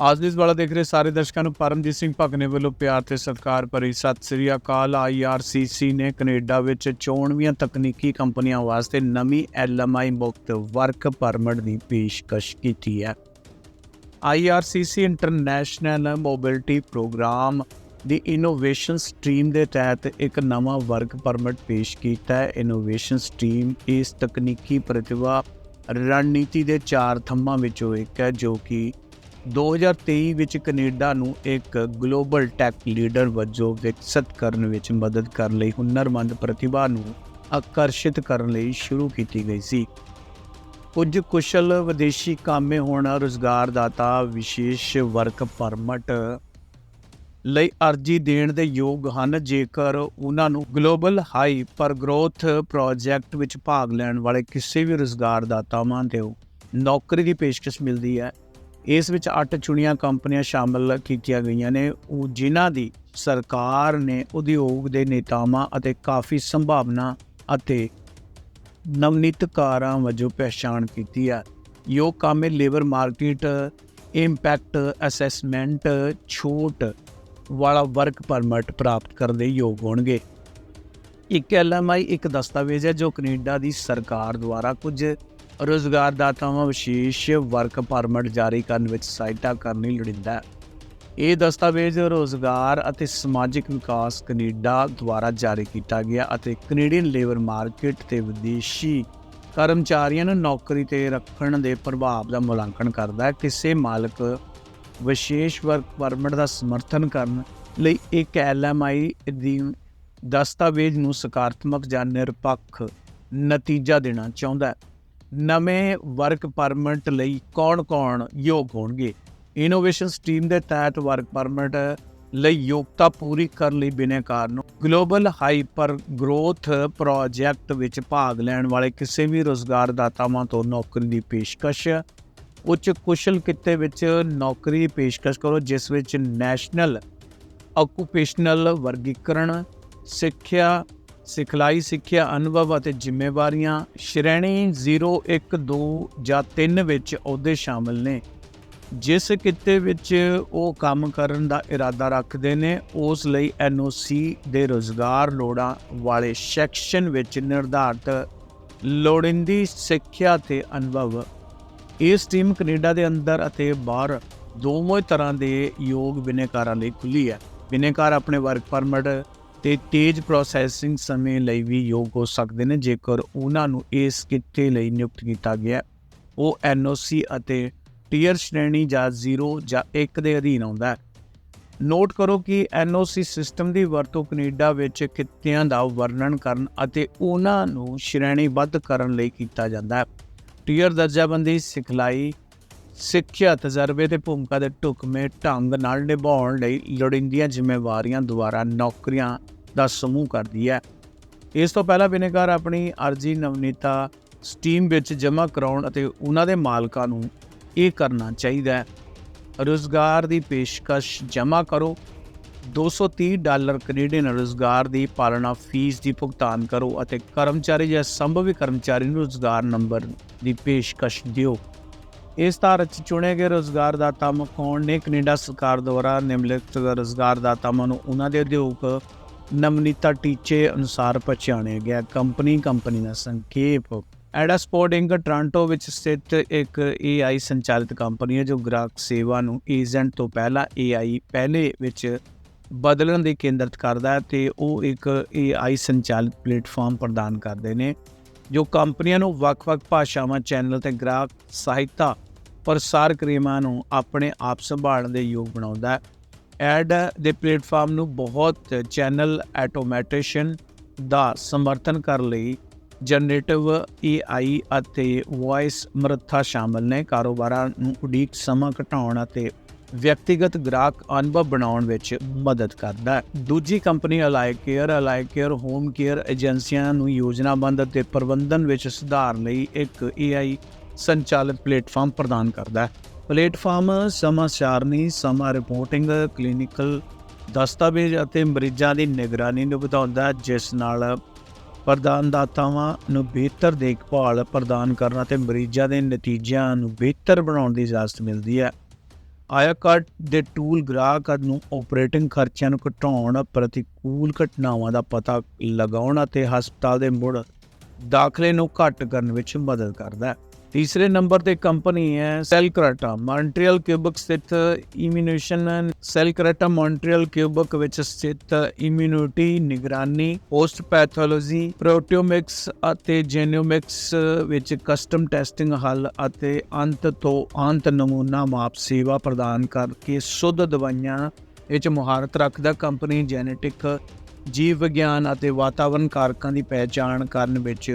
ਆਜ਼ਿਜ਼ ਵਾਲਾ ਦੇਖ ਰਹੇ ਸਾਰੇ ਦਰਸ਼ਕਾਂ ਨੂੰ, ਪਰਮਜੀਤ ਸਿੰਘ ਭਗਨੇ ਵੱਲੋਂ ਪਿਆਰ ਤੇ ਸਤਿਕਾਰ ਭਰੀ ਸਤਿ ਸ੍ਰੀ ਅਕਾਲ। ਆਈਆਰਸੀਸੀ ਨੇ ਕੈਨੇਡਾ ਵਿੱਚ ਚੋਣਵੀਆਂ ਤਕਨੀਕੀ ਕੰਪਨੀਆਂ ਵਾਸਤੇ ਨਵੀਂ ਐਲਐਮਆਈ ਮੁਕਤ ਵਰਕ ਪਰਮਿਟ ਦੀ ਪੇਸ਼ਕਸ਼ ਕੀਤੀ ਹੈ। ਆਈਆਰਸੀਸੀ ਇੰਟਰਨੈਸ਼ਨਲ ਮੋਬਿਲਿਟੀ ਪ੍ਰੋਗਰਾਮ ਦੀ ਇਨੋਵੇਸ਼ਨ ਸਟਰੀਮ ਦੇ ਤਹਿਤ ਇੱਕ ਨਵਾਂ ਵਰਕ ਪਰਮਿਟ ਪੇਸ਼ ਕੀਤਾ ਹੈ। ਇਨੋਵੇਸ਼ਨ ਸਟਰੀਮ ਇਸ ਤਕਨੀਕੀ ਪ੍ਰਤਿਭਾ, ਰਣਨੀਤੀ ਦੇ ਚਾਰ ਥੰਮਾਂ ਵਿੱਚੋਂ ਇੱਕ ਹੈ, ਜੋ ਕਿ 2023 ਵਿੱਚ ਕੈਨੇਡਾ ਨੂੰ ਇੱਕ ਗਲੋਬਲ ਟੈਕ ਲੀਡਰ ਵਜੋਂ ਵਿਕਸਿਤ ਕਰਨ ਵਿੱਚ ਮਦਦ ਕਰਨ ਲਈ ਹੁਨਰਮੰਦ ਪ੍ਰਤਿਭਾ ਨੂੰ ਆਕਰਸ਼ਿਤ ਕਰਨ ਲਈ ਸ਼ੁਰੂ ਕੀਤੀ ਗਈ ਸੀ। ਕੁਝ ਕੁਸ਼ਲ ਵਿਦੇਸ਼ੀ ਕਾਮੇ ਹੋਣਾ ਰੁਜ਼ਗਾਰਦਾਤਾ ਵਿਸ਼ੇਸ਼ ਵਰਕ ਪਰਮਿਟ ਲਈ ਅਰਜ਼ੀ ਦੇਣ ਦੇ ਯੋਗ ਹਨ। ਜੇਕਰ ਉਹਨਾਂ ਨੂੰ ਗਲੋਬਲ ਹਾਈਪਰ ਗਰੋਥ ਪ੍ਰੋਜੈਕਟ ਵਿੱਚ ਭਾਗ ਲੈਣ ਵਾਲੇ ਕਿਸੇ ਵੀ ਰੁਜ਼ਗਾਰਦਾਤਾਵਾਂ ਦੇ ਨੌਕਰੀ ਦੀ ਪੇਸ਼ਕਸ਼ ਮਿਲਦੀ ਹੈ ਇਸ ਵਿੱਚ 8 ਚੁਣੀਆਂ ਕੰਪਨੀਆਂ ਸ਼ਾਮਲ ਕੀਤੀਆਂ ਗਈਆਂ ਨੇ, ਉਹ ਜਿਨ੍ਹਾਂ ਦੀ ਸਰਕਾਰ ਨੇ ਉਦਯੋਗ ਦੇ ਨੇਤਾਵਾਂ ਅਤੇ ਕਾਫੀ ਸੰਭਾਵਨਾ ਅਤੇ ਨਵਨੀਤਕਾਰਾਂ ਵਜੋਂ ਪਛਾਣ ਕੀਤੀ ਹੈ। ਯੋਗ ਕਾਮੇ ਲੇਬਰ ਮਾਰਕੀਟ ਇੰਪੈਕਟ ਅਸੈਸਮੈਂਟ ਛੋਟ ਵਾਲਾ ਵਰਕ ਪਰਮਿਟ ਪ੍ਰਾਪਤ ਕਰਨ ਦੇ ਯੋਗ ਹੋਣਗੇ। ਇੱਕ ਐਲਐਮਆਈ ਇੱਕ ਦਸਤਾਵੇਜ਼ ਹੈ ਜੋ ਕੈਨੇਡਾ ਦੀ ਸਰਕਾਰ ਦੁਆਰਾ ਕੁਝ ਰੁਜ਼ਗਾਰਦਾਤਾਵਾਂ ਵਿਸ਼ੇਸ਼ ਵਰਕ ਪਰਮਿਟ ਜਾਰੀ ਕਰਨ ਵਿੱਚ ਸਹਾਇਤਾ ਕਰਨ ਲਈ ਲੋੜੀਂਦਾ ਹੈ। ਇਹ ਦਸਤਾਵੇਜ਼ ਰੋਜ਼ਗਾਰ ਅਤੇ ਸਮਾਜਿਕ ਵਿਕਾਸ ਕੈਨੇਡਾ ਦੁਆਰਾ ਜਾਰੀ ਕੀਤਾ ਗਿਆ ਅਤੇ ਕੈਨੇਡੀਅਨ ਲੇਬਰ ਮਾਰਕੀਟ ਤੇ ਵਿਦੇਸ਼ੀ ਕਰਮਚਾਰੀਆਂ ਨੂੰ ਨੌਕਰੀ ਤੇ ਰੱਖਣ ਦੇ ਪ੍ਰਭਾਵ ਦਾ ਮੁਲਾਂਕਣ ਕਰਦਾ ਹੈ। ਕਿਸੇ ਮਾਲਕ ਵਿਸ਼ੇਸ਼ ਵਰਕ ਪਰਮਿਟ ਦਾ ਸਮਰਥਨ ਕਰਨ ਲਈ ਇੱਕ ਐਲਐਮਆਈ ਦੀ ਦਸਤਾਵੇਜ਼ ਨੂੰ ਸਕਾਰਾਤਮਕ ਜਾਂ ਨਿਰਪੱਖ ਨਤੀਜਾ ਦੇਣਾ ਚਾਹੁੰਦਾ ਹੈ। ਨਵੇਂ ਵਰਕ ਪਰਮਿਟ ਲਈ ਕੌਣ-ਕੌਣ ਯੋਗ ਹੋਣਗੇ? ਇਨੋਵੇਸ਼ਨ ਸਟਰੀਮ ਦੇ ਤਹਿਤ ਵਰਕ ਪਰਮਿਟ ਲਈ ਯੋਗਤਾ ਪੂਰੀ ਕਰਨ ਲਈ ਬਿਨੇਕਾਰ ਨੂੰ ਗਲੋਬਲ ਹਾਈਪਰ ਗਰੋਥ ਪ੍ਰੋਜੈਕਟ ਵਿੱਚ ਭਾਗ ਲੈਣ ਵਾਲੇ ਕਿਸੇ ਵੀ ਰੋਜ਼ਗਾਰਦਾਤਾਵਾਂ ਤੋਂ ਨੌਕਰੀ ਦੀ ਪੇਸ਼ਕਸ਼, ਉੱਚ ਕੁਸ਼ਲ ਕਿੱਤੇ ਵਿੱਚ ਨੌਕਰੀ ਦੀ ਪੇਸ਼ਕਸ਼ ਕਰੋ, ਜਿਸ ਵਿੱਚ ਨੈਸ਼ਨਲ ਆਕੂਪੇਸ਼ਨਲ ਵਰਗੀਕਰਨ, ਸਿੱਖਿਆ ਸਿਖਲਾਈ ਸਿੱਖਿਆ ਅਨੁਭਵ ਅਤੇ ਜ਼ਿੰਮੇਵਾਰੀਆਂ ਸ਼੍ਰੇਣੀ 0 1 2 ਜਾਂ 3 ਵਿੱਚ ਅਹੁਦੇ ਸ਼ਾਮਲ ਨੇ। ਜਿਸ ਕਿੱਤੇ ਵਿੱਚ ਉਹ ਕੰਮ ਕਰਨ ਦਾ ਇਰਾਦਾ ਰੱਖਦੇ ਨੇ, ਉਸ ਲਈ ਐਨਓਸੀ ਦੇ ਰੋਜ਼ਗਾਰ ਲੋੜਾਂ ਵਾਲੇ ਸੈਕਸ਼ਨ ਵਿੱਚ ਨਿਰਧਾਰਤ ਲੋੜੀਂਦੀ ਸਿੱਖਿਆ ਤੇ ਅਨੁਭਵ। ਇਸ ਟੀਮ ਕੈਨੇਡਾ ਦੇ ਅੰਦਰ ਅਤੇ ਬਾਹਰ ਦੋਵੇਂ ਤਰ੍ਹਾਂ ਦੇ ਯੋਗ ਬਿਨੇਕਾਰਾਂ ਲਈ ਖੁੱਲੀ ਹੈ। ਬਿਨੇਕਾਰ ਆਪਣੇ ਵਰਕ ਪਰਮਿਟ ਤੇ ਤੇਜ਼ ਪ੍ਰੋਸੈਸਿੰਗ ਸਮੇਂ ਲਈ ਵੀ ਯੋਗ ਹੋ ਸਕਦੇ ਨੇ, ਜੇਕਰ ਉਹਨਾਂ ਨੂੰ ਇਸ ਕਿੱਤੇ ਲਈ ਨਿਯੁਕਤ ਕੀਤਾ ਗਿਆ। ਉਹ ਐਨਓਸੀ ਅਤੇ ਟੀਅਰ ਸ਼੍ਰੇਣੀ ਜਾਂ 0 ਜਾਂ 1 ਦੇ ਅਧੀਨ ਆਉਂਦਾ ਹੈ। ਨੋਟ ਕਰੋ ਕਿ ਐਨਓਸੀ ਸਿਸਟਮ ਦੀ ਵਰਤੋਂ ਕੈਨੇਡਾ ਵਿੱਚ ਕਿੱਤਿਆਂ ਦਾ ਵਰਣਨ ਕਰਨ ਅਤੇ ਉਹਨਾਂ ਨੂੰ ਸ਼੍ਰੇਣੀਬੱਧ ਕਰਨ ਲਈ ਕੀਤਾ ਜਾਂਦਾ ਹੈ। ਟੀਅਰ ਦਰਜਾਬੰਦੀ, ਸਿਖਲਾਈ ਸਿੱਖਿਆ, ਤਜਰਬੇ ਤੇ ਭੂਮਿਕਾ ਦੇ ਢੁਕਵੇਂ ਢੰਗ ਨਾਲ ਨਿਭਾਉਣ ਲਈ ਲੋੜੀਂਦੀਆਂ ਜ਼ਿੰਮੇਵਾਰੀਆਂ ਦੁਆਰਾ ਨੌਕਰੀਆਂ ਦਾ ਸਮੂਹ ਕਰਦੀ ਹੈ। ਇਸ ਤੋਂ ਪਹਿਲਾਂ ਬਿਨੇਕਾਰ ਆਪਣੀ ਅਰਜ਼ੀ ਨਵਨੀਤਾ ਸਟੀਮ ਵਿੱਚ ਜਮ੍ਹਾਂ ਕਰਾਉਣ ਅਤੇ ਉਹਨਾਂ ਦੇ ਮਾਲਕਾਂ ਨੂੰ ਇਹ ਕਰਨਾ ਚਾਹੀਦਾ ਹੈ। ਰੋਜ਼ਗਾਰ ਦੀ ਪੇਸ਼ਕਸ਼ ਜਮ੍ਹਾਂ ਕਰੋ। 230 ਡਾਲਰ ਕੈਨੇਡੀਅਨ ਰੋਜ਼ਗਾਰ ਦੀ ਪਾਲਣਾ, ਫੀਸ ਦੀ ਭੁਗਤਾਨ ਕਰੋ ਅਤੇ ਕਰਮਚਾਰੀ ਜਾਂ ਸੰਭਵੀ ਕਰਮਚਾਰੀ ਨੂੰ ਰੋਜ਼ਗਾਰ ਨੰਬਰ ਦੀ ਪੇਸ਼ਕਸ਼ ਦਿਓ। ਇਸ ਧਾਰਤ 'ਚ ਚੁਣੇ ਗਏ ਰੋਜ਼ਗਾਰਦਾਤਾ ਕੌਣ ਨੇ? ਕੈਨੇਡਾ ਸਰਕਾਰ ਦੁਆਰਾ ਨਿਮਨਲਿਖਤ ਰੋਜ਼ਗਾਰਦਾਤਾਵਾਂ ਨੂੰ ਉਹਨਾਂ ਦੇ ਉਦਯੋਗ ਨਵਨੀਤਾ ਟੀਚੇ ਅਨੁਸਾਰ ਪਛਾਣਿਆ ਗਿਆ। ਕੰਪਨੀ ਕੰਪਨੀ ਦਾ ਸੰਖੇਪ। ਐਡਾਸਪੋਰਟ ਇੰਕ ਟ੍ਰਾਂਟੋ ਵਿੱਚ ਸਥਿਤ ਇੱਕ AI ਸੰਚਾਲਿਤ ਕੰਪਨੀ ਹੈ, ਜੋ ਗ੍ਰਾਹਕ ਸੇਵਾ ਨੂੰ ਏਜੰਟ ਤੋਂ ਪਹਿਲਾਂ AI ਪਹਿਲੇ ਵਿੱਚ ਬਦਲਣ ਦੀ ਕੇਂਦਰਿਤ ਕਰਦਾ ਹੈ ਤੇ ਉਹ ਇੱਕ AI ਸੰਚਾਲਿਤ ਪਲੇਟਫਾਰਮ ਪ੍ਰਦਾਨ ਕਰਦੇ ਨੇ, ਜੋ ਕੰਪਨੀਆਂ ਨੂੰ ਵੱਖ-ਵੱਖ ਭਾਸ਼ਾਵਾਂ, ਚੈਨਲ ਤੇ ਗ੍ਰਾਹਕ ਸਹਾਇਤਾ ਪ੍ਰਸਾਰ ਕ੍ਰਿਆਵਾਂ ਨੂੰ ਆਪਣੇ ਆਪ ਸੰਭਾਲਣ ਦੇ ਯੋਗ ਬਣਾਉਂਦਾ ਹੈ। ਐਡ ਦੇ ਪਲੇਟਫਾਰਮ ਨੂੰ ਬਹੁਤ ਚੈਨਲ ਆਟੋਮੇਟੇਸ਼ਨ ਦਾ ਸਮਰਥਨ ਕਰਨ ਲਈ ਜਨਰੇਟਿਵ AI ਅਤੇ ਵੌਇਸ ਮਰੱਥਾ ਸ਼ਾਮਲ ਨੇ। ਕਾਰੋਬਾਰਾਂ ਨੂੰ ਉਡੀਕ ਸਮਾਂ ਘਟਾਉਣ ਅਤੇ ਵਿਅਕਤੀਗਤ ਗ੍ਰਾਹਕ ਅਨੁਭਵ ਬਣਾਉਣ ਵਿੱਚ ਮਦਦ ਕਰਦਾ ਹੈ। ਦੂਜੀ company AlayaCare AlayaCare home care ਏਜੰਸੀਆਂ ਨੂੰ ਯੋਜਨਾਬੰਦ ਅਤੇ ਪ੍ਰਬੰਧਨ ਵਿੱਚ ਸੁਧਾਰ ਲਈ ਇੱਕ AI ਸੰਚਾਲਿਤ ਪਲੇਟਫਾਰਮ ਪ੍ਰਦਾਨ ਕਰਦਾ ਹੈ। ਪਲੇਟਫਾਰਮ ਸਮਾਂ ਸਾਰਣੀ ਸਮਾਂ ਰਿਪੋਰਟਿੰਗ, ਕਲੀਨਿਕਲ ਦਸਤਾਵੇਜ਼ ਅਤੇ ਮਰੀਜ਼ਾਂ ਦੀ ਨਿਗਰਾਨੀ ਨੂੰ ਵਧਾਉਂਦਾ ਜਿਸ ਨਾਲ ਪ੍ਰਦਾਨਦਾਤਾਵਾਂ ਨੂੰ ਬਿਹਤਰ ਦੇਖਭਾਲ ਪ੍ਰਦਾਨ ਕਰਨ ਅਤੇ ਮਰੀਜ਼ਾਂ ਦੇ ਨਤੀਜਿਆਂ ਨੂੰ ਬਿਹਤਰ ਬਣਾਉਣ ਦੀ ਇਜਾਜ਼ਤ ਮਿਲਦੀ ਹੈ। ਆਇਆਕਾਰਡ ਦੇ ਟੂਲ ਗ੍ਰਾਹਕ ਨੂੰ ਆਪਰੇਟਿੰਗ ਖਰਚਿਆਂ ਨੂੰ ਘਟਾਉਣ, ਪ੍ਰਤੀਕੂਲ ਘਟਨਾਵਾਂ ਦਾ ਪਤਾ ਲਗਾਉਣ ਅਤੇ ਹਸਪਤਾਲ ਦੇ ਮੁੜ ਦਾਖਲੇ ਨੂੰ ਘੱਟ ਕਰਨ ਵਿੱਚ ਮਦਦ ਕਰਦਾ ਹੈ। ਤੀਸਰੇ ਨੰਬਰ ਤੇ ਕੰਪਨੀ ਹੈ ਸੈਲਕਰਾਟਾ, ਮੌਂਟਰੀਅਲ ਕਿਊਬਕ ਸਥਿਤ ਇਮਿਊਨੇਸ਼ਨ ਸੈਲਕਰਾਟਾ ਮੌਂਟਰੀਅਲ ਕਿਊਬਕ ਵਿੱਚ ਸਥਿਤ ਇਮਿਊਨਿਟੀ ਨਿਗਰਾਨੀ ਪੋਸਟ ਪੈਥੋਲੋਜੀ, ਪ੍ਰੋਟੀਓਮਿਕਸ ਅਤੇ ਜੈਨੋਮਿਕਸ ਵਿੱਚ ਕਸਟਮ ਟੈਸਟਿੰਗ ਹੱਲ ਅਤੇ ਅੰਤ ਤੋਂ ਅੰਤ ਨਮੂਨਾ ਮਾਪ ਸੇਵਾ ਪ੍ਰਦਾਨ ਕਰਕੇ ਸ਼ੁੱਧ ਦਵਾਈਆਂ ਵਿੱਚ ਮੁਹਾਰਤ ਰੱਖਦਾ ਕੰਪਨੀ ਜੈਨੇਟਿਕ ਜੀਵ ਵਿਗਿਆਨ ਅਤੇ ਵਾਤਾਵਰਣ ਕਾਰਕਾਂ ਦੀ ਪਹਿਚਾਣ ਕਰਨ ਵਿੱਚ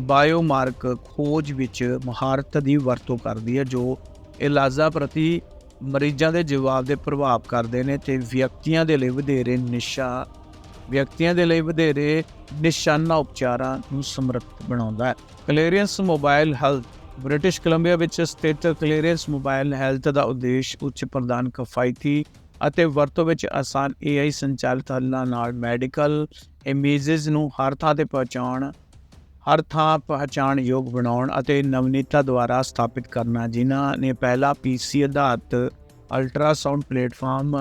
ਬਾਇਓਮਾਰਕ ਖੋਜ ਵਿੱਚ ਮਹਾਰਤ ਦੀ ਵਰਤੋਂ ਕਰਦੀ ਹੈ, ਜੋ ਇਲਾਜਾਂ ਪ੍ਰਤੀ ਮਰੀਜ਼ਾਂ ਦੇ ਜਵਾਬ ਦੇ ਪ੍ਰਭਾਵ ਕਰਦੇ ਨੇ ਤੇ ਵਿਅਕਤੀਆਂ ਦੇ ਲਈ ਵਧੇਰੇ ਨਿਸ਼ਾ, ਵਿਅਕਤੀਆਂ ਦੇ ਲਈ ਵਧੇਰੇ ਨਿਸ਼ਾਨਾ ਉਪਚਾਰਾਂ ਨੂੰ ਸਮਰੱਥ ਬਣਾਉਂਦਾ ਹੈ। Clarius mobile health, British Columbia ਵਿੱਚ ਸਥਿਤ ਕਲੇਰੀਅੰਸ ਮੋਬਾਈਲ ਹੈਲਥ ਦਾ ਉਦੇਸ਼ ਉੱਚ ਪ੍ਰਦਾਨ ਕਿਫਾਇਤੀ ਅਤੇ ਵਰਤੋਂ ਵਿੱਚ ਆਸਾਨ AI ਸੰਚਾਲਿਤ ਹੱਲਾਂ ਨਾਲ ਮੈਡੀਕਲ ਇਮੇजेस ਨੂੰ ਹਰ ਥਾਂ ਤੇ ਪਹੁੰਚਾਉਣ ਹਰ ਥਾਂ ਪਹਿਚਾਣ ਯੋਗ ਬਣਾਉਣ ਅਤੇ ਨਵਨੀਤਾ ਦੁਆਰਾ ਸਥਾਪਿਤ ਕਰਨਾ, ਜਿਨ੍ਹਾਂ ਨੇ ਪਹਿਲਾ PC ਆਧਾਰਿਤ ultrasound platform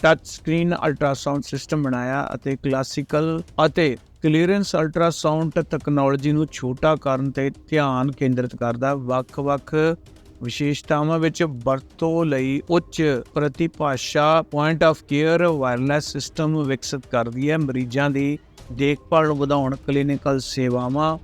touch screen ultrasound system ਬਣਾਇਆ ਅਤੇ ਕਲਾਸੀਕਲ ਅਤੇ ਕਲੀਅਰੈਂਸ ਅਲਟਰਾਸਾਊਂਡ ਟੈਕਨੋਲੋਜੀ ਨੂੰ ਛੋਟਾ ਕਰਨ ਤੇ ਧਿਆਨ ਕੇਂਦਰਿਤ ਕਰਦਾ। ਵੱਖ-ਵੱਖ ਵਿਸ਼ੇਸ਼ਤਾਵਾਂ ਵਿੱਚ ਵਰਤੋਂ ਲਈ ਉੱਚ ਪ੍ਰਤੀਭਾਸ਼ਾ point of care wireless system ਵਿਕਸਿਤ ਕਰਦੀ ਹੈ। ਮਰੀਜ਼ਾਂ ਦੀ ਦੇਖਭਾਲ ਨੂੰ ਵਧਾਉਣ ਕਲੀਨਿਕਲ ਸੇਵਾਵਾਂ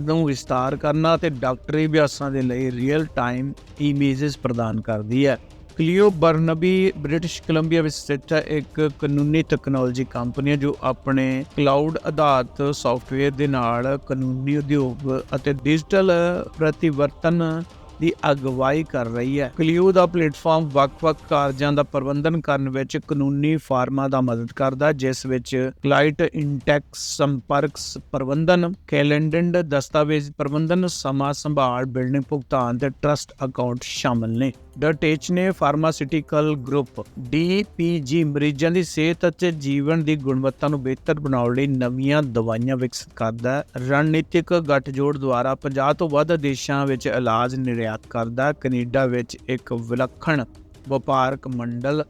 ਨੂੰ ਵਿਸਤਾਰ ਕਰਨਾ ਤੇ ਡਾਕਟਰੀ ਅਭਿਆਸਾਂ ਦੇ ਲਈ ਰੀਅਲ ਟਾਈਮ ਇਮੇजेस ਪ੍ਰਦਾਨ ਕਰਦੀ ਹੈ। ਕਲੀਓ ਬਰਨਬੀ, ਬ੍ਰਿਟਿਸ਼ ਕੋਲੰਬੀਆ ਵਿੱਚ ਸਥਿਤ ਇੱਕ ਕਾਨੂੰਨੀ ਟੈਕਨੋਲੋਜੀ ਕੰਪਨੀ ਹੈ, ਜੋ ਆਪਣੇ ਕਲਾਊਡ ਆਧਾਰਿਤ ਸੌਫਟਵੇਅਰ ਦੇ ਨਾਲ ਕਾਨੂੰਨੀ ਉਦਯੋਗ ਅਤੇ ਡਿਜੀਟਲ ਪ੍ਰਤੀਵਰਤਨ ਦੀ ਅਗਵਾਈ ਕਰ ਰਹੀ ਹੈ। ਕਲਿਊ ਦਾ ਪਲੇਟਫਾਰਮ ਵੱਖ-ਵੱਖ ਕਾਰਜਾਂ ਦਾ ਪ੍ਰਬੰਧਨ ਕਰਨ ਵਿੱਚ ਕਾਨੂੰਨੀ ਫਾਰਮਾਂ ਦਾ ਮਦਦ ਕਰਦਾ ਜਿਸ ਵਿੱਚ ਕਲਾਇੰਟ ਇੰਟੈਕਸ ਸੰਪਰਕ ਪ੍ਰਬੰਧਨ ਕੈਲੰਡਰ ਦਸਤਾਵੇਜ਼ ਪ੍ਰਬੰਧਨ, ਸਮਾਂ ਸੰਭਾਲ, ਬਿਲਡਿੰਗ ਭੁਗਤਾਨ ਤੇ ਟਰਸਟ ਅਕਾਊਂਟ ਸ਼ਾਮਲ ਨੇ। ਡਟੇਚ ਨੇ ਫਾਰਮਾਸਿਊਟੀਕਲ ਗਰੁੱਪ DPG ਮਰੀਜ਼ਾਂ ਦੀ ਸਿਹਤ ਅਤੇ ਜੀਵਨ ਦੀ ਗੁਣਵੱਤਾ ਨੂੰ ਬਿਹਤਰ ਬਣਾਉਣ ਲਈ ਨਵੀਆਂ ਦਵਾਈਆਂ ਵਿਕਸਿਤ ਕਰਦਾ ਹੈ। ਰਣਨੀਤਿਕ ਗੱਠਜੋੜ ਦੁਆਰਾ 50 ਤੋਂ ਵੱਧ ਦੇਸ਼ਾਂ ਵਿੱਚ ਇਲਾਜ ਨਿਰਯਾਤ ਕਰਦਾ ਹੈ। ਕੈਨੇਡਾ ਵਿੱਚ ਇੱਕ ਵਿਲੱਖਣ ਵਪਾਰਕ ਮੰਡਲ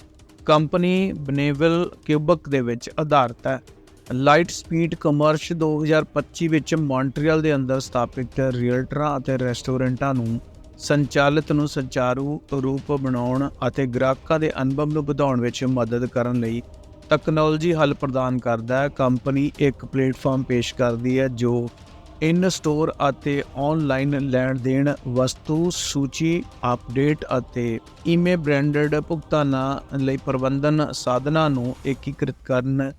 ਕੰਪਨੀ ਬਨੇਵਲ ਕਿਊਬਕ ਦੇ ਵਿੱਚ ਆਧਾਰਿਤ ਹੈ। ਲਾਈਟ ਸਪੀਡ ਕਮਰਸ਼ 2025 ਵਿੱਚ ਮੌਂਟਰੀਅਲ ਦੇ ਅੰਦਰ ਸਥਾਪਿਤ ਰੀਅਲਟਰਾਂ ਅਤੇ ਰੈਸਟੋਰੈਂਟਾਂ ਨੂੰ ਸੰਚਾਲਿਤ ਨੂੰ ਸੰਚਾਰੂ ਰੂਪ ਬਣਾਉਣ ਅਤੇ ਗ੍ਰਾਹਕਾਂ ਦੇ ਅਨੁਭਵ ਨੂੰ ਵਧਾਉਣ ਵਿੱਚ ਮਦਦ ਕਰਨ ਲਈ ਟੈਕਨੋਲੋਜੀ ਹੱਲ ਪ੍ਰਦਾਨ ਕਰਦਾ ਹੈ। ਕੰਪਨੀ ਇੱਕ ਪਲੇਟਫਾਰਮ ਪੇਸ਼ ਕਰਦੀ ਹੈ ਜੋ ਇਨ ਸਟੋਰ ਅਤੇ ਆਨਲਾਈਨ ਲੈਣ ਦੇਣ ਵਸਤੂ ਸੂਚੀ, ਅਪਡੇਟ ਅਤੇ ਈਮੇ ਬ੍ਰਾਂਡਡ ਭੁਗਤਾਨਾਂ ਲਈ ਪ੍ਰਬੰਧਨ ਸਾਧਨਾਂ ਨੂੰ ਏਕੀਕ੍ਰਿਤ ਕਰਨ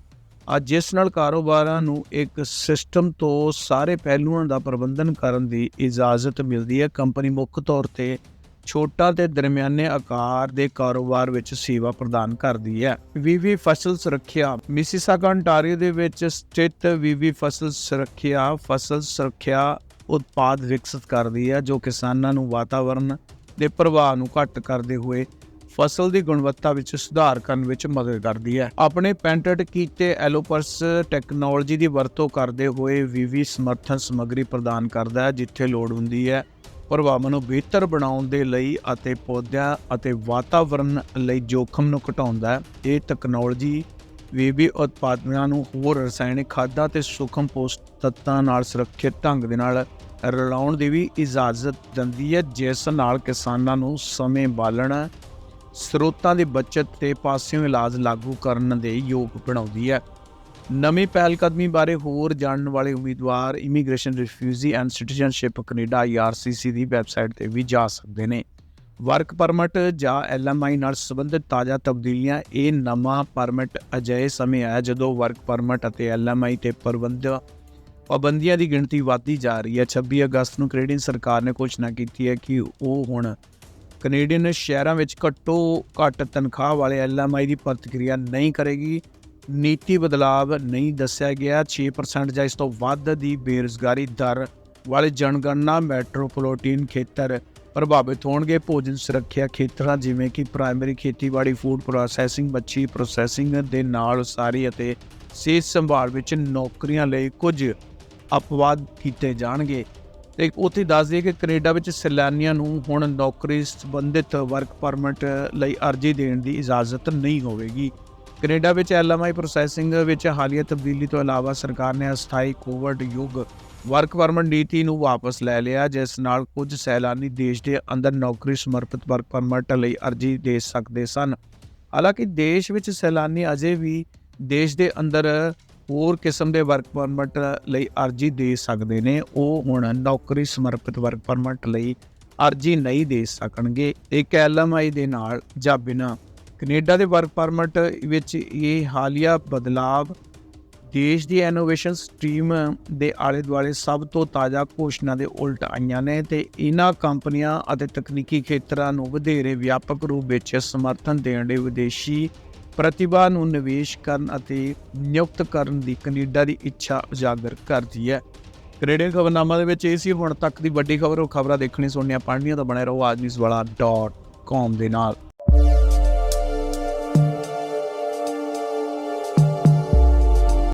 ਆ ਜਿਸ ਨਾਲ ਕਾਰੋਬਾਰਾਂ ਨੂੰ ਇੱਕ ਸਿਸਟਮ ਤੋਂ ਸਾਰੇ ਪਹਿਲੂਆਂ ਦਾ ਪ੍ਰਬੰਧਨ ਕਰਨ ਦੀ ਇਜਾਜ਼ਤ ਮਿਲਦੀ ਹੈ। ਕੰਪਨੀ ਮੁੱਖ ਤੌਰ ਤੇ ਛੋਟਾ ਤੇ ਦਰਮਿਆਨੇ ਆਕਾਰ ਦੇ ਕਾਰੋਬਾਰ ਵਿੱਚ ਸੇਵਾ ਪ੍ਰਦਾਨ ਕਰਦੀ ਹੈ। ਵੀਵੀ ਫਸਲ ਸੁਰੱਖਿਆ, ਮਿਸੀਸਾਗਾ ਅੰਟਾਰੀਓ ਦੇ ਵਿੱਚ ਸਥਿਤ ਵੀਵੀ ਫਸਲ ਸੁਰੱਖਿਆ ਫਸਲ ਸੁਰੱਖਿਆ ਉਤਪਾਦ ਵਿਕਸਿਤ ਕਰਦੀ ਹੈ, ਜੋ ਕਿਸਾਨਾਂ ਨੂੰ ਵਾਤਾਵਰਣ ਦੇ ਪ੍ਰਭਾਵ ਨੂੰ ਘੱਟ ਕਰਦੇ ਹੋਏ ਫਸਲ ਦੀ ਗੁਣਵੱਤਾ ਵਿੱਚ ਸੁਧਾਰ ਕਰਨ ਵਿੱਚ ਮਦਦ ਕਰਦੀ ਹੈ। ਆਪਣੇ ਪੈਂਟਡ ਕੀਤੇ ਐਲੋਪਰਸ ਟੈਕਨੋਲੋਜੀ ਦੀ ਵਰਤੋਂ ਕਰਦੇ ਹੋਏ ਵੀਵੀ ਸਮਰਥਨ ਸਮੱਗਰੀ ਪ੍ਰਦਾਨ ਕਰਦਾ ਹੈ, ਜਿੱਥੇ ਲੋੜ ਹੁੰਦੀ ਹੈ ਪ੍ਰਭਾਵਾਂ ਨੂੰ ਬਿਹਤਰ ਬਣਾਉਣ ਦੇ ਲਈ ਅਤੇ ਪੌਦਿਆਂ ਅਤੇ ਵਾਤਾਵਰਣ ਲਈ ਜੋਖਮ ਨੂੰ ਘਟਾਉਂਦਾ ਹੈ। ਇਹ ਟੈਕਨੋਲੋਜੀ ਵੀਵੀ ਉਤਪਾਦਨਾਂ ਨੂੰ ਹੋਰ ਰਸਾਇਣਿਕ ਖਾਦਾਂ ਤੇ ਸੂਖਮ ਪੋਸ਼ਕ ਤੱਤਾਂ ਨਾਲ ਸੁਰੱਖਿਅਤ ਢੰਗ ਦੇ ਨਾਲ ਰਲਾਉਣ ਦੀ ਵੀ ਇਜਾਜ਼ਤ ਦਿੰਦੀ ਹੈ, ਜਿਸ ਨਾਲ ਕਿਸਾਨਾਂ ਨੂੰ ਸਮੇਂ ਬਾਲਣ ਸਰੋਤਾਂ ਦੀ ਬਚਤ ਤੇ ਪਾਸਿਓਂ ਇਲਾਜ ਲਾਗੂ ਕਰਨ ਦੇ ਯੋਗ ਬਣਾਉਂਦੀ ਹੈ। ਨਵੀਂ ਪਹਿਲ ਕਦਮੀ ਬਾਰੇ ਹੋਰ ਜਾਣਨ ਵਾਲੇ ਉਮੀਦਵਾਰ immigration refugee and citizenship Canada IRCC ਦੀ ਵੈਬਸਾਈਟ ਤੇ ਵੀ ਜਾ ਸਕਦੇ ਨੇ। ਵਰਕ ਪਰਮਿਟ ਜਾਂ LMI ਨਾਲ ਸੰਬੰਧਿਤ ਤਾਜ਼ਾ ਤਬਦੀਲੀਆਂ, ਇਹ ਨਵਾਂ ਪਰਮਿਟ ਅਜਿਹੇ ਸਮੇਂ ਆਇਆ ਜਦੋਂ ਵਰਕ ਪਰਮਿਟ ਅਤੇ LMI ਤੇ ਪ੍ਰਬੰਧ ਪਾਬੰਦੀਆਂ ਦੀ ਗਿਣਤੀ ਵਧਦੀ ਜਾ ਰਹੀ ਹੈ। 26 ਅਗਸਤ ਨੂੰ ਕੈਨੇਡੀਅਨ ਸਰਕਾਰ ਨੇ ਘੋਸ਼ਣਾ ਕੀਤੀ ਹੈ ਕਿ ਉਹ ਹੁਣ ਕੈਨੇਡੀਅਨ ਸ਼ਹਿਰਾਂ ਵਿੱਚ ਘੱਟੋ ਘੱਟ ਤਨਖਾਹ ਵਾਲੇ ਐਲਐਮਆਈ ਦੀ ਪ੍ਰਤੀਕਿਰਿਆ ਨਹੀਂ ਕਰੇਗੀ। ਨੀਤੀ ਬਦਲਾਵ ਨਹੀਂ ਦੱਸਿਆ ਗਿਆ। 6% ਜਾਂ ਇਸ ਤੋਂ ਵੱਧ ਦੀ ਬੇਰੁਜ਼ਗਾਰੀ ਦਰ ਵਾਲੇ ਜਨਗਣਨਾ ਮੈਟਰੋਪੋਲੀਟਨ ਖੇਤਰ ਪ੍ਰਭਾਵਿਤ ਹੋਣਗੇ। ਭੋਜਨ ਸੁਰੱਖਿਆ ਖੇਤਰਾਂ ਜਿਵੇਂ ਕਿ ਪ੍ਰਾਇਮਰੀ ਖੇਤੀਬਾੜੀ, ਫੂਡ ਪ੍ਰੋਸੈਸਿੰਗ, ਮੱਛੀ ਪ੍ਰੋਸੈਸਿੰਗ ਦੇ ਨਾਲ ਉਸਾਰੀ ਅਤੇ ਸਿਹਤ ਸੰਭਾਲ ਵਿੱਚ ਨੌਕਰੀਆਂ ਲਈ ਕੁਝ ਅਪਵਾਦ ਕੀਤੇ ਜਾਣਗੇ। ਤੇ ਉੱਥੇ ਦੱਸ ਦਈਏ ਕਿ ਕੈਨੇਡਾ ਵਿੱਚ ਸੈਲਾਨੀਆਂ ਨੂੰ ਹੁਣ ਨੌਕਰੀ ਸੰਬੰਧਿਤ ਵਰਕ ਪਰਮਿਟ ਲਈ ਅਰਜ਼ੀ ਦੇਣ ਦੀ ਇਜਾਜ਼ਤ ਨਹੀਂ ਹੋਵੇਗੀ। ਕੈਨੇਡਾ ਵਿੱਚ ਐਲਐਮਆਈ ਪ੍ਰੋਸੈਸਿੰਗ ਵਿੱਚ ਹਾਲੀਆ ਤਬਦੀਲੀ ਤੋਂ ਇਲਾਵਾ ਸਰਕਾਰ ਨੇ ਅਸਥਾਈ ਕੋਵਿਡ ਯੁੱਗ ਵਰਕ ਪਰਮਿਟ ਨੀਤੀ ਨੂੰ ਵਾਪਸ ਲੈ ਲਿਆ, ਜਿਸ ਨਾਲ ਕੁਝ ਸੈਲਾਨੀ ਦੇਸ਼ ਦੇ ਅੰਦਰ ਨੌਕਰੀ ਸਮਰਪਿਤ ਵਰਕ ਪਰਮਿਟ ਲਈ ਅਰਜ਼ੀ ਦੇ ਸਕਦੇ ਸਨ। ਹਾਲਾਂਕਿ ਦੇਸ਼ ਵਿੱਚ ਸੈਲਾਨੀ ਅਜੇ ਵੀ ਦੇਸ਼ ਦੇ ਅੰਦਰ ਹੋਰ ਕਿਸਮ ਦੇ ਵਰਕ ਪਰਮਿਟ ਲਈ ਅਰਜ਼ੀ ਦੇ ਸਕਦੇ ਨੇ, ਉਹ ਹੁਣ ਨੌਕਰੀ ਸਮਰਪਿਤ ਵਰਕ ਪਰਮਿਟ ਲਈ ਅਰਜ਼ੀ ਨਹੀਂ ਦੇ ਸਕਣਗੇ। ਇੱਕ ਐਲਐਮਆਈ ਦੇ ਨਾਲ ਜਾਂ ਬਿਨਾਂ ਕੈਨੇਡਾ ਦੇ ਵਰਕ ਪਰਮਿਟ ਵਿੱਚ ਇਹ ਹਾਲੀਆ ਬਦਲਾਵ ਦੇਸ਼ ਦੀ ਇਨੋਵੇਸ਼ਨ ਸਟ੍ਰੀਮ ਦੇ ਆਲੇ ਦੁਆਲੇ ਸਭ ਤੋਂ ਤਾਜ਼ਾ ਘੋਸ਼ਣਾ ਦੇ ਉਲਟ ਆਈਆਂ ਨੇ ਤੇ ਇਹਨਾਂ ਕੰਪਨੀਆਂ ਅਤੇ ਤਕਨੀਕੀ ਖੇਤਰਾਂ ਨੂੰ ਵਧੇਰੇ ਵਿਆਪਕ ਰੂਪ ਵਿੱਚ ਸਮਰਥਨ ਦੇਣ ਲਈ ਵਿਦੇਸ਼ੀ ਪ੍ਰਤਿਭਾ ਨੂੰ ਨਿਵੇਸ਼ ਕਰਨ ਅਤੇ ਨਿਯੁਕਤ ਕਰਨ ਦੀ ਕੈਨੇਡਾ ਦੀ ਇੱਛਾ ਉਜਾਗਰ ਕਰਦੀ ਹੈ। ਕੈਨੇਡੀਅਨ ਖਬਰਨਾਮਾ ਦੇ ਵਿੱਚ ਇਹ ਸੀ, ਹੁਣ ਤੱਕ ਦੀ ਵੱਡੀ ਖਬਰ ਉਹ ਖਬਰਾਂ ਦੇਖਣੀ ਸੁਣਨੀਆਂ ਪੜ੍ਹਨੀਆਂ ਤਾਂ ਬਣੇ ਰਹੋ ਆਜਨੀਸ ਵਾਲਾ .com ਦੇ ਨਾਲ।